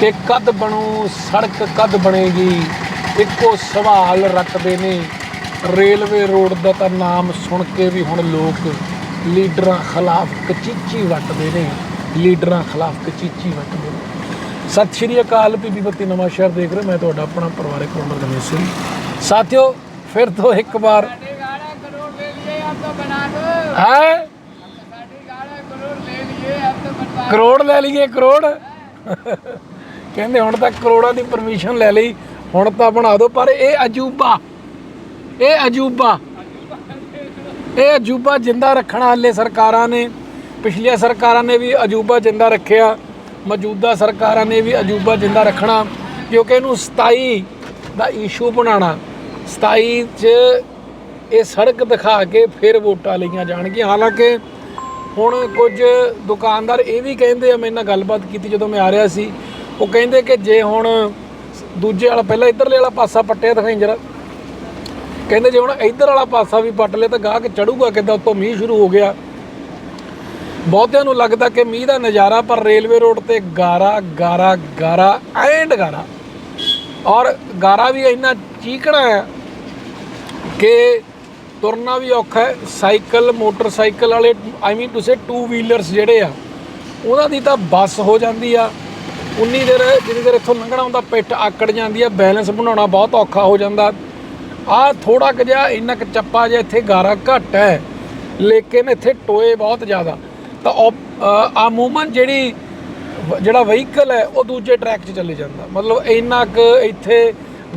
ਕਿ ਕਦ ਬਣੂ ਸੜਕ ਕਦ ਬਣੇਗੀ। ਇੱਕੋ ਸਵਾਲ ਰੱਖਦੇ ਨੇ। ਰੇਲਵੇ ਰੋਡ ਦਾ ਤਾਂ ਨਾਮ ਸੁਣ ਕੇ ਵੀ ਹੁਣ ਲੋਕ ਲੀਡਰਾਂ ਖਿਲਾਫ ਕਚੀਚੀ ਵੱਟਦੇ ਨੇ। ਲੀਡਰਾਂ ਖਿਲਾਫ ਕਚੀਚੀ ਵੱਟਦੇ ਨੇ। ਸਤਿ ਸ਼੍ਰੀ ਅਕਾਲ ਬੀਬੀ ਬੱਤੀ ਨਵਾਂ ਸ਼ਹਿਰ ਦੇਖ ਰਹੇ ਮੈਂ ਤੁਹਾਡਾ ਆਪਣਾ ਪਰਿਵਾਰਿਕ ਮੈਂਬਰ ਰਮੇਸ਼ ਸਿੰਘ। ਸਾਥਿਓ ਫਿਰ ਤੋਂ ਇੱਕ ਵਾਰ ਹੈ? ਕਰੋੜ ਲੈ ਲਈਏ ਕਰੋੜ? ਕਹਿੰਦੇ ਹੁਣ ਤਾਂ ਕਰੋੜਾਂ ਦੀ ਪਰਮਿਸ਼ਨ ਲੈ ਲਈ, ਹੁਣ ਤਾਂ ਬਣਾ ਦਿਓ। ਪਰ ਇਹ ਅਜੂਬਾ ਇਹ ਅਜੂਬਾ ਇਹ ਅਜੂਬਾ ਜਿੰਦਾ ਰੱਖਣਾ ਹੱਲੇ ਸਰਕਾਰਾਂ ਨੇ, ਪਿਛਲੀਆਂ ਸਰਕਾਰਾਂ ਨੇ ਵੀ ਅਜੂਬਾ ਜਿੰਦਾ ਰੱਖਿਆ, ਮੌਜੂਦਾ ਸਰਕਾਰਾਂ ਨੇ ਵੀ ਅਜੂਬਾ ਜਿੰਦਾ ਰੱਖਣਾ, ਕਿਉਂਕਿ ਇਹਨੂੰ 27 ਦਾ ਇਸ਼ੂ ਬਣਾਉਣਾ 27 ਚ ਇਹ ਸੜਕ ਦਿਖਾ ਕੇ ਫਿਰ ਵੋਟਾਂ ਲਈਆਂ ਜਾਣਗੀਆਂ। ਹਾਲਾਂਕਿ ਹੁਣ ਕੁਝ ਦੁਕਾਨਦਾਰ ਇਹ ਵੀ ਕਹਿੰਦੇ ਆ ਮੇਰੇ ਨਾਲ ਗੱਲਬਾਤ ਕੀਤੀ ਜਦੋਂ ਮੈਂ ਆ ਰਿਹਾ ਸੀ ਉਹ ਕਹਿੰਦੇ ਕਿ ਜੇ ਹੁਣ ਦੂਜੇ ਵਾਲਾ ਪਹਿਲਾਂ ਇੱਧਰਲੇ ਵਾਲਾ ਪਾਸਾ ਪੱਟਿਆ ਦਿਖਾਈ ਜਰਾ ਕਹਿੰਦੇ ਜੇ ਹੁਣ ਇੱਧਰ ਵਾਲਾ ਪਾਸਾ ਵੀ ਪੱਟ ਲਿਆ ਤਾਂ ਗਾਹਕ ਚੜੂਗਾ ਕਿੱਦਾਂ? ਉੱਤੋਂ ਮੀਂਹ ਸ਼ੁਰੂ ਹੋ ਗਿਆ। ਬਹੁਤਿਆਂ ਨੂੰ ਲੱਗਦਾ ਕਿ ਮੀਂਹ ਦਾ ਨਜ਼ਾਰਾ, ਪਰ ਰੇਲਵੇ ਰੋਡ ਤੇ ਗਾਰਾ ਗਾਰਾ ਗਾਰਾ, ਐਂਡ ਗਾਰਾ। ਔਰ ਗਾਰਾ ਵੀ ਇੰਨਾ ਚੀਕਣਾ ਹੈ ਕਿ ਤੁਰਨਾ ਵੀ ਔਖਾ ਹੈ। ਸਾਈਕਲ, ਮੋਟਰਸਾਈਕਲ ਵਾਲੇ ਆਈ ਮੀਨ ਤੁਸੀਂ ਟੂ ਵੀਲਰਸ ਜਿਹੜੇ ਆ, ਉਹਨਾਂ ਦੀ ਤਾਂ ਬੱਸ ਹੋ ਜਾਂਦੀ ਆ। ਉਨੀ ਦੇਰ ਜਿੰਨੀ ਦੇਰ ਇੱਥੋਂ ਲੰਘਣਾ ਹੁੰਦਾ ਪਿੱਠ ਆਕੜ ਜਾਂਦੀ ਹੈ ਬੈਲੈਂਸ ਬਣਾਉਣਾ ਬਹੁਤ ਔਖਾ ਹੋ ਜਾਂਦਾ। ਆ ਥੋੜਾ ਕੁ ਜਿਹਾ ਇੰਨਾ ਕੁ ਚੱਪਾ ਜਿਹਾ ਇੱਥੇ ਗਾਰਾ ਘੱਟ ਹੈ ਲੇਕਿਨ ਇੱਥੇ ਟੋਏ ਬਹੁਤ ਜ਼ਿਆਦਾ। ਤਾਂ ਉਹ- ਅ, ਜਿਹੜੀ ਜਿਹੜਾ ਵਹੀਕਲ ਹੈ ਉਹ ਦੂਜੇ ਟਰੈਕ 'ਚ ਚੱਲੇ ਜਾਂਦਾ। ਮਤਲਬ ਇੰਨਾ ਕੁ ਇੱਥੇ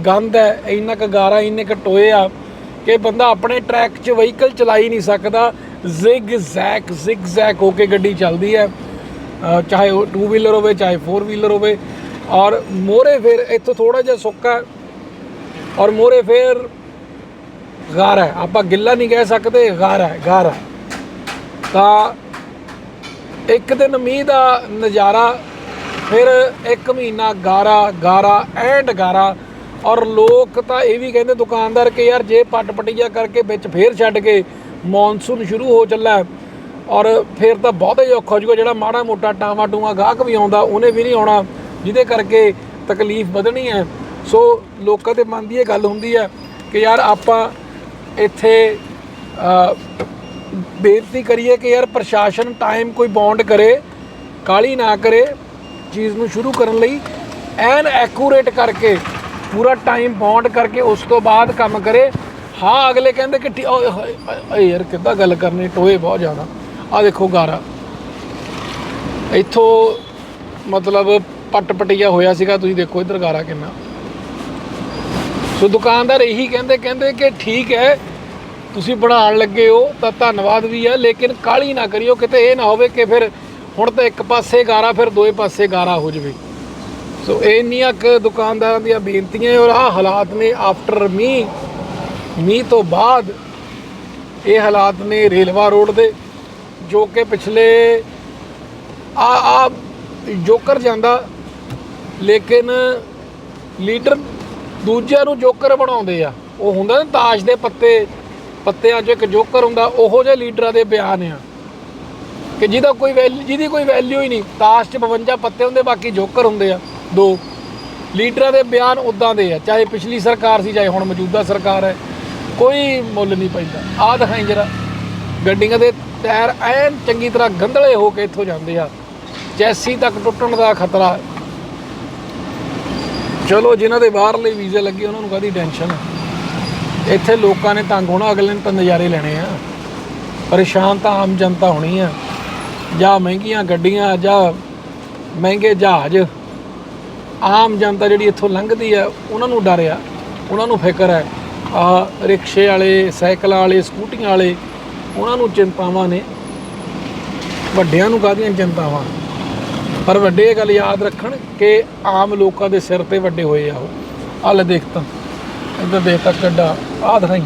ਗੰਦ ਹੈ ਇੰਨਾ ਕੁ ਗਾਰਾ ਇੰਨੇ ਕੁ ਟੋਏ ਆ ਕਿ ਬੰਦਾ ਆਪਣੇ ਟਰੈਕ 'ਚ ਵਹੀਕਲ ਚਲਾ ਹੀ ਨਹੀਂ ਸਕਦਾ। ਜ਼ਿਗ ਜ਼ੈਕ ਜ਼ਿਗ ਜ਼ੈਕ ਹੋ ਕੇ ਗੱਡੀ ਚੱਲਦੀ ਹੈ। ਚਾਹੇ ਉਹ ਟੂ ਵੀਲਰ ਹੋਵੇ, ਚਾਹੇ ਫੋਰ ਵੀਲਰ ਹੋਵੇ। ਔਰ ਮੋਰੇ ਫਿਰ ਇੱਥੋਂ ਥੋੜਾ ਜਿਹਾ ਸੁੱਕਾ ਔਰ ਮੋਰੇ ਫਿਰ ਗਾਰ ਹੈ। ਆਪਾਂ ਗਿੱਲਾ ਨਹੀਂ ਕਹਿ ਸਕਦੇ, ਗਾਰਾ ਹੈ, ਗਾਰ ਹੈ। ਤਾਂ ਇੱਕ ਦਿਨ ਮੀਂਹ ਦਾ ਨਜ਼ਾਰਾ, ਫਿਰ ਇੱਕ ਮਹੀਨਾ ਗਾਰਾ ਗਾਰਾ, ਐਂਡ ਗਾਰਾ। ਔਰ ਲੋਕ ਤਾਂ ਇਹ ਵੀ ਕਹਿੰਦੇ ਦੁਕਾਨਦਾਰ ਕਿ ਯਾਰ ਜੇ ਪੱਟ ਪਟੀਆ ਕਰਕੇ ਵਿੱਚ ਫੇਰ ਛੱਡ ਕੇ ਮੌਨਸੂਨ ਸ਼ੁਰੂ ਹੋ ਚੱਲਾ ਔਰ ਫਿਰ ਤਾਂ ਬਹੁਤਾ ਹੀ ਔਖਾ ਹੋ ਜਾਊਗਾ, ਜਿਹੜਾ ਮਾੜਾ ਮੋਟਾ ਟਾਵਾ ਟੂਆ ਗਾਹਕ ਵੀ ਆਉਂਦਾ, ਉਹਨੇ ਵੀ ਨਹੀਂ ਆਉਣਾ, ਜਿਹਦੇ ਕਰਕੇ ਤਕਲੀਫ ਵਧਣੀ ਹੈ। ਸੋ ਲੋਕਾਂ ਦੇ ਮਨ ਦੀ ਇਹ ਗੱਲ ਹੁੰਦੀ ਹੈ ਕਿ ਯਾਰ ਆਪਾਂ ਇੱਥੇ ਬੇਨਤੀ ਕਰੀਏ ਕਿ ਯਾਰ ਪ੍ਰਸ਼ਾਸਨ ਟਾਈਮ ਕੋਈ ਬੌਂਡ ਕਰੇ ਕਾਲੀ ਨਾ ਕਰੇ, ਚੀਜ਼ ਨੂੰ ਸ਼ੁਰੂ ਕਰਨ ਲਈ, ਐਨ ਐਕੂਰੇਟ ਕਰਕੇ, ਪੂਰਾ ਟਾਈਮ ਬੌਂਡ ਕਰਕੇ ਉਸ ਤੋਂ ਬਾਅਦ ਕੰਮ ਕਰੇ। ਹਾਂ, ਅਗਲੇ ਕਹਿੰਦੇ ਕਿ ਠੀ- ਓਏ ਯਾਰ ਕਿੱਦਾਂ ਗੱਲ ਕਰਨੀ, ਟੋਏ ਬਹੁਤ ਜ਼ਿਆਦਾ। ਆ ਦੇਖੋ ਗਾਰਾ ਇੱਥੋਂ ਮਤਲਬ ਪੱਟ ਪਟਿਆ ਹੋਇਆ ਸੀਗਾ, ਤੁਸੀਂ ਦੇਖੋ ਇੱਧਰ ਗਾਰਾ ਕਿੰਨਾ। ਸੋ ਦੁਕਾਨਦਾਰ ਇਹੀ ਕਹਿੰਦੇ ਕਹਿੰਦੇ ਕਿ ਠੀਕ ਹੈ, ਤੁਸੀਂ ਬਣਾਉਣ ਲੱਗੇ ਹੋ, ਤਾਂ ਧੰਨਵਾਦ ਵੀ ਹੈ, ਲੇਕਿਨ ਕਾਲੀ ਨਾ ਕਰਿਓ, ਕਿਤੇ ਇਹ ਨਾ ਹੋਵੇ ਕਿ ਫਿਰ ਹੁਣ ਤਾਂ ਇੱਕ ਪਾਸੇ ਗਾਰਾ, ਫਿਰ ਦੋਏ ਪਾਸੇ ਗਾਰਾ ਹੋ ਜਾਵੇ। ਸੋ ਇੰਨੀਆਂ ਕੁ ਦੁਕਾਨਦਾਰਾਂ ਦੀਆਂ ਬੇਨਤੀਆਂ ਔਰ ਆਹ ਹਾਲਾਤ ਨੇ ਆਫਟਰ ਮੀਂਹ ਮੀਂਹ ਤੋਂ ਬਾਅਦ ਇਹ ਹਾਲਾਤ ਨੇ ਰੇਲਵਾ ਰੋਡ ਦੇ। ਜੋ ਕਿ ਪਿਛਲੇ ਆ ਆ ਜੋਕਰ ਜਾਂਦਾ, ਲੇਕਿਨ ਲੀਡਰ ਦੂਜਿਆਂ ਨੂੰ ਜੋਕਰ ਬਣਾਉਂਦੇ ਆ। ਉਹ ਹੁੰਦਾ ਨਾ ਤਾਸ਼ ਦੇ ਪੱਤੇ, ਪੱਤਿਆਂ 'ਚ ਇੱਕ ਜੋਕਰ ਹੁੰਦਾ, ਉਹੋ ਜਿਹੇ ਲੀਡਰਾਂ ਦੇ ਬਿਆਨ ਆ। ਕਿ ਜਿਹਦਾ ਕੋਈ ਵੈਲਿਊ ਜਿਹਦੀ ਕੋਈ ਵੈਲਿਊ ਹੀ ਨਹੀਂ, ਤਾਸ਼ 'ਚ 52 ਪੱਤੇ ਹੁੰਦੇ, ਬਾਕੀ ਜੋਕਰ ਹੁੰਦੇ ਆ, ਦੋ। ਲੀਡਰਾਂ ਦੇ ਬਿਆਨ ਉਦਾਂ ਦੇ ਆ, ਚਾਹੇ ਪਿਛਲੀ ਸਰਕਾਰ ਸੀ, ਚਾਹੇ ਹੁਣ ਮੌਜੂਦਾ ਸਰਕਾਰ ਹੈ, ਕੋਈ ਮੁੱਲ ਨਹੀਂ ਪੈਂਦਾ। ਆਹ ਦਿਖਾਈ ਜਰਾ, ਗੱਡੀਆਂ ਦੇ ਟਾਇਰ ਐਨ ਚੰਗੀ ਤਰ੍ਹਾਂ ਗੰਧਲੇ ਹੋ ਕੇ ਇੱਥੋਂ ਜਾਂਦੇ ਆ। ਚੈਸੀ ਤੱਕ ਟੁੱਟਣ ਦਾ ਖਤਰਾ। ਚਲੋ, ਜਿਨ੍ਹਾਂ ਦੇ ਬਾਹਰਲੇ ਵੀਜ਼ੇ ਲੱਗੇ, ਉਹਨਾਂ ਨੂੰ ਕਾਹਦੀ ਟੈਨਸ਼ਨ ਇੱਥੇ ਲੋਕਾਂ ਨੇ ਤੰਗ ਹੋਣਾ, ਅਗਲੇ ਨੇ ਤਾਂ ਨਜ਼ਾਰੇ ਲੈਣੇ ਆ। ਪਰੇਸ਼ਾਨ ਤਾਂ ਆਮ ਜਨਤਾ ਹੋਣੀ ਆ। ਜਾਂ ਮਹਿੰਗੀਆਂ ਗੱਡੀਆਂ, ਜਾਂ ਮਹਿੰਗੇ ਜਹਾਜ਼। ਆਮ ਜਨਤਾ ਜਿਹੜੀ ਇੱਥੋਂ ਲੰਘਦੀ ਆ, ਉਹਨਾਂ ਨੂੰ ਡਰ ਆ। ਉਹਨਾਂ ਨੂੰ ਫਿਕਰ ਹੈ ਆ ਰਿਕਸ਼ੇ ਵਾਲੇ, ਸਾਈਕਲਾਂ ਵਾਲੇ, ਸਕੂਟੀਆਂ ਵਾਲੇ ਉਹਨਾਂ ਨੂੰ ਚਿੰਤਾਵਾਂ ਨੇ। ਵੱਡਿਆਂ ਨੂੰ ਕਾਹਦੀਆਂ ਚਿੰਤਾਵਾਂ? ਪਰ ਵੱਡੇ ਇਹ ਗੱਲ ਯਾਦ ਰੱਖਣ ਕਿ ਆਮ ਲੋਕਾਂ ਦੇ ਸਿਰ ਤੇ ਵੱਡੇ ਹੋਏ ਆ ਉਹ। ਆ ਦੇਖ ਤਾਂ। ਇੱਧਰ ਦੇਖ ਤਾਂ ਕੱਡਾ ਆ ਦਿਖਾਈ।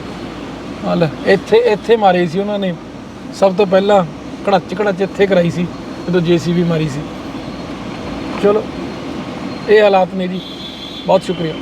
ਆ ਇੱਥੇ ਇੱਥੇ ਮਾਰੇ ਸੀ ਉਹਨਾਂ ਨੇ। ਸਭ ਤੋਂ ਪਹਿਲਾਂ ਕੜੱਚ ਕੜੱਚ ਇੱਥੇ ਕਰਾਈ ਸੀ, ਜਦੋਂ ਜੀਸੀਬੀ ਮਾਰੀ ਸੀ। ਚਲੋ, ਇਹ ਹਾਲਾਤ ਨੇ ਜੀ। ਬਹੁਤ ਸ਼ੁਕਰੀਆ।